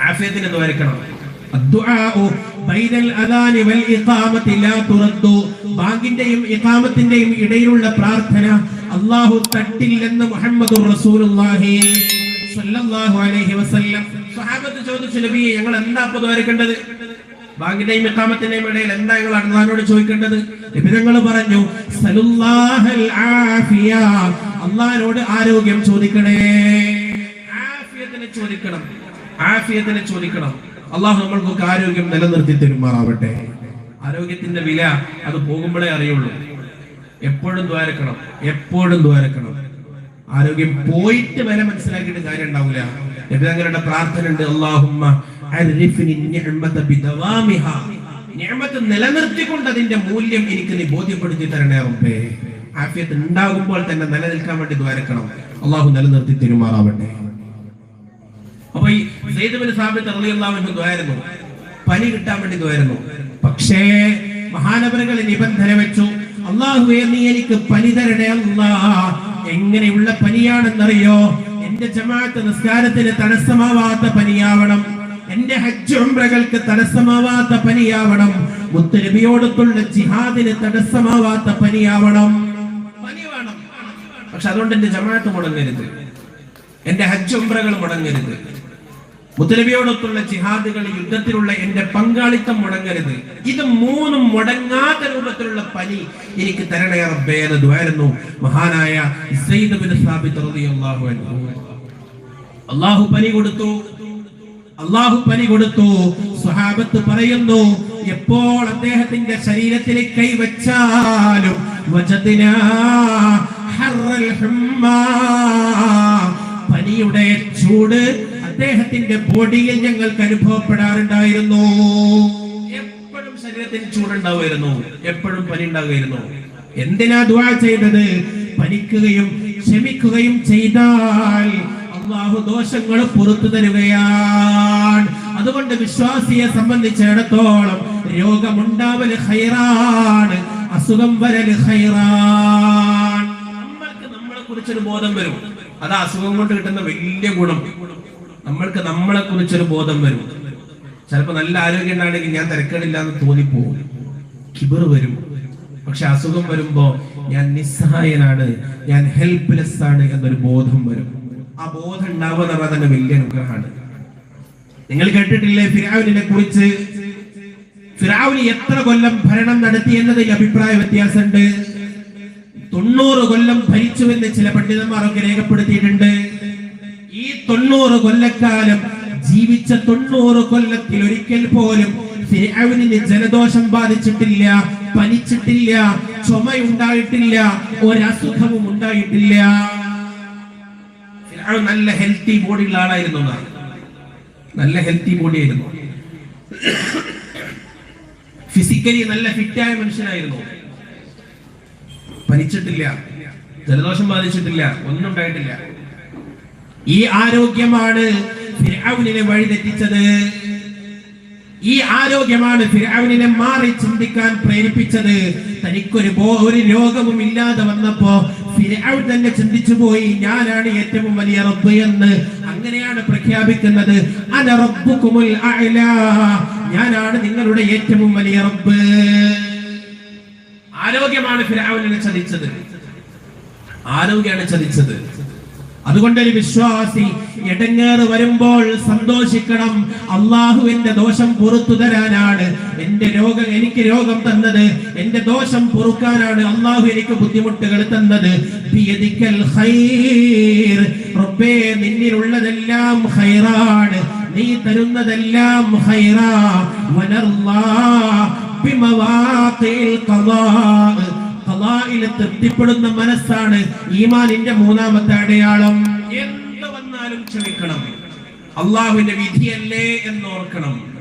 ആഫിയത്തിന് ദ്വാരിക്കണം ബാങ്കിന്റെയും ഇഖാമത്തിന്റെയും ഇടയിലുള്ള പ്രാർത്ഥന അള്ളാഹു തട്ടില്ലെന്ന് മുഹമ്മദ് സഹാബത്ത് ചോദിച്ചു നബിയെ ഞങ്ങൾ എന്താ അപ്പൊ ദ്വാരിക്കേണ്ടത് ബാങ്കിന്റെയും ഇഖാമത്തിന്റെയും ഇടയിൽ എന്താ ഞങ്ങൾ അള്ളഹാനോട് ചോദിക്കേണ്ടത്? നബി പറഞ്ഞു സലുല്ലാഹൽ ആഫിയ. അള്ളഹാനോട് ആരോഗ്യം ചോദിക്കണേ. ആഫിയത്തിനെ ചോദിക്കണം. ആഫിയത്തിനെ ചോദിക്കണം. അള്ളാഹു നമ്മൾക്കൊക്കെ ആരോഗ്യം നിലനിർത്തി തരുമാറാവട്ടെ. ആരോഗ്യത്തിന്റെ വില അത് പോകുമ്പോഴേ അറിയുള്ളൂ. എപ്പോഴും ദ്വാരക്കണം. എപ്പോഴും ദ്വാരക്കണം. ആരോഗ്യം പോയിട്ട് വില മനസ്സിലാക്കിയിട്ട് കാര്യം ഉണ്ടാവില്ല. നബിതങ്ങളുടെ പ്രാർത്ഥന ഉണ്ട് അള്ളാഹുമ്മ നിലനിർത്തിക്കൊണ്ട് അതിന്റെ മൂല്യം എനിക്ക് നീ ബോധ്യപ്പെടുത്തി തരണേ റബ്ബേ. ആഫിയത്ത് ഉണ്ടാകുമ്പോൾ തന്നെ നിലനിൽക്കാൻ വേണ്ടി ദ്വാരക്കണം. അള്ളാഹു നിലനിർത്തി തരുമാറാവട്ടെ. അപ്പൊ ഈ സെയ്ദ് ബിൻ സാബിത്ത് അൻഹു ദ്വാരുന്നു. പനി കിട്ടാൻ വേണ്ടി ദ്വാരുന്നു. പക്ഷേ മഹാനപരകൾ നിബന്ധന വെച്ചു അള്ളാഹുവേ നീ എനിക്ക് പനി തരണേ അല്ലാ. എങ്ങനെയുള്ള പനിയാണെന്നറിയോ? എന്റെ ജമാഅത്ത് നിസ്കാരത്തിന് തടസ്സമാവാത്ത പനിയാവണം. എന്റെ ഹജ്ജ് ഉംറകൾക്ക് തടസ്സമാവാത്ത പനിയാവണം. മുത്തരബിയോടത്തുള്ള ജിഹാദിന് തടസ്സമാവാത്ത പനിയാവണം. പനി വേണം. പക്ഷെ അതുകൊണ്ട് എന്റെ ജമാഅത്ത് മുടങ്ങരുത്. എന്റെ ഹജ്ജ് മുടങ്ങരുത്. മുത്തലബിയോടൊത്തുള്ള ജിഹാദുകൾ യുദ്ധത്തിലുള്ള എന്റെ പങ്കാളിത്തം മുടങ്ങരുത്. ഇത് മൂന്നും മുടങ്ങാത്ത രൂപത്തിലുള്ള പനി എനിക്ക് തരണേ റബ്ബേ എന്ന് ദ്വാരുന്നു. മഹാനായ അള്ളാഹു പനി കൊടുത്തു. അള്ളാഹു പനി കൊടുത്തു. സ്വഹാബത്ത് പറയുന്നു എപ്പോൾ അദ്ദേഹത്തിന്റെ ശരീരത്തിൽ കൈവച്ചാലും. പനിയുടെ ചൂട് അദ്ദേഹത്തിന്റെ ബോഡിയിൽ ഞങ്ങൾക്ക് അനുഭവപ്പെടാറുണ്ടായിരുന്നു. എപ്പോഴും ശരീരത്തിന് ചൂടുണ്ടാവുമായിരുന്നു. എപ്പോഴും പനി ഉണ്ടാകുമായിരുന്നു എന്തിനാ ദുആ ചെയ്തത്? പനിക്കുകയും ക്ഷമിക്കുകയും ചെയ്താൽ അള്ളാഹു ദോഷങ്ങൾ പുറത്തു തരുകയാണ്. അതുകൊണ്ട് വിശ്വാസിയെ സംബന്ധിച്ചിടത്തോളം രോഗമുണ്ടാവൽ ഹൈറാണ് അസുഖം വരൽ ഹൈറാണ് നമ്മൾക്ക് നമ്മളെ കുറിച്ചൊരു ബോധം വരും. അത് അസുഖം കൊണ്ട് കിട്ടുന്ന വലിയ ഗുണം. നമ്മൾക്ക് നമ്മളെ കുറിച്ചൊരു ബോധം വരും. ചിലപ്പോ നല്ല ആരോഗ്യം ഉണ്ടാണെങ്കിൽ ഞാൻ തിരക്കേടില്ല എന്ന് തോന്നിപ്പോവും. കിബർ വരും. പക്ഷെ അസുഖം വരുമ്പോ ഞാൻ നിസ്സഹായനാണ് ഞാൻ ഹെൽപ്ലെസ് ആണ് എന്നൊരു ബോധം വരും. ആ ബോധം ഉണ്ടാവുക എന്ന് പറഞ്ഞാൽ വലിയ അനുഗ്രഹമാണ്. നിങ്ങൾ കേട്ടിട്ടില്ലേ ഫിറാവിനെ കുറിച്ച്? ഫിറാവിന് എത്ര കൊല്ലം ഭരണം നടത്തി എന്നതിൽ അഭിപ്രായ വ്യത്യാസമുണ്ട്. തൊണ്ണൂറ് കൊല്ലം ഭരിച്ചുവെന്ന് ചില പണ്ഡിതന്മാരൊക്കെ രേഖപ്പെടുത്തിയിട്ടുണ്ട്. തൊണ്ണൂറ് കൊല്ലക്കാലം ജീവിച്ച തൊണ്ണൂറ് കൊല്ലത്തിൽ ഒരിക്കൽ പോലും ഫിർഔനിന് ജലദോഷം ബാധിച്ചിട്ടില്ല പനിച്ചിട്ടില്ല ചുമയുണ്ടായിട്ടില്ല ഒരസുഖവും ഉണ്ടായിട്ടില്ല. നല്ല ഹെൽത്തി ബോഡിയുള്ള ആളായിരുന്നു നല്ല ഹെൽത്തി ബോഡി ആയിരുന്നു. ഫിസിക്കലി നല്ല ഫിറ്റായ മനുഷ്യനായിരുന്നു. പനിച്ചിട്ടില്ല ജലദോഷം ബാധിച്ചിട്ടില്ല ഒന്നും ഉണ്ടായിട്ടില്ല ഈ ആരോഗ്യമാണ് ഫിർഔനിനെ വഴിതെറ്റിച്ചത്. ഈ ആരോഗ്യമാണ് ഫിർഔനിനെ മാറി ചിന്തിക്കാൻ പ്രേരിപ്പിച്ചത്. തനിക്കൊരു ഒരു രോഗവും ഇല്ലാതെ വന്നപ്പോ ഫിർഔൻ തന്നെ ചിന്തിച്ചു പോയി ഞാനാണ് ഏറ്റവും വലിയ റബ്ബ് എന്ന്. അങ്ങനെയാണ് പ്രഖ്യാപിക്കുന്നത്. അന റബ്ബുക്കുമുൽ അഅല. ഞാനാണ് നിങ്ങളുടെ ഏറ്റവും വലിയ റബ്ബ്. ആരോഗ്യമാണ് ഫിർഔനിനെ ചതിച്ചത്. ആരോഗ്യമാണ് ചതിച്ചത്. അതുകൊണ്ട് ഒരു വിശ്വാസി എടങ്ങേറ് വരുമ്പോൾ സന്തോഷിക്കണം. അള്ളാഹു എന്റെ ദോഷം പുറത്തു തരാനാണ്. എന്റെ രോഗം എനിക്ക് രോഗം തന്നത്. എന്റെ ദോഷം പൊറുക്കാനാണ് അള്ളാഹു എനിക്ക് ബുദ്ധിമുട്ടുകൾ തന്നത്. റബ്ബേ നിന്നിലുള്ളതെല്ലാം ഹൈറാണ് നീ തരുന്നതെല്ലാം ഖൈറാ. ഖദാഇൽ തൃപ്തിപ്പെടുന്ന മനസ്സാണ് ഈമാനിന്റെ മൂന്നാമത്തെ അടയാളം. എന്ത് വന്നാലും ക്ഷമിക്കണം. അള്ളാഹുവിന്റെ വിധിയല്ലേ എന്നോർക്കണം.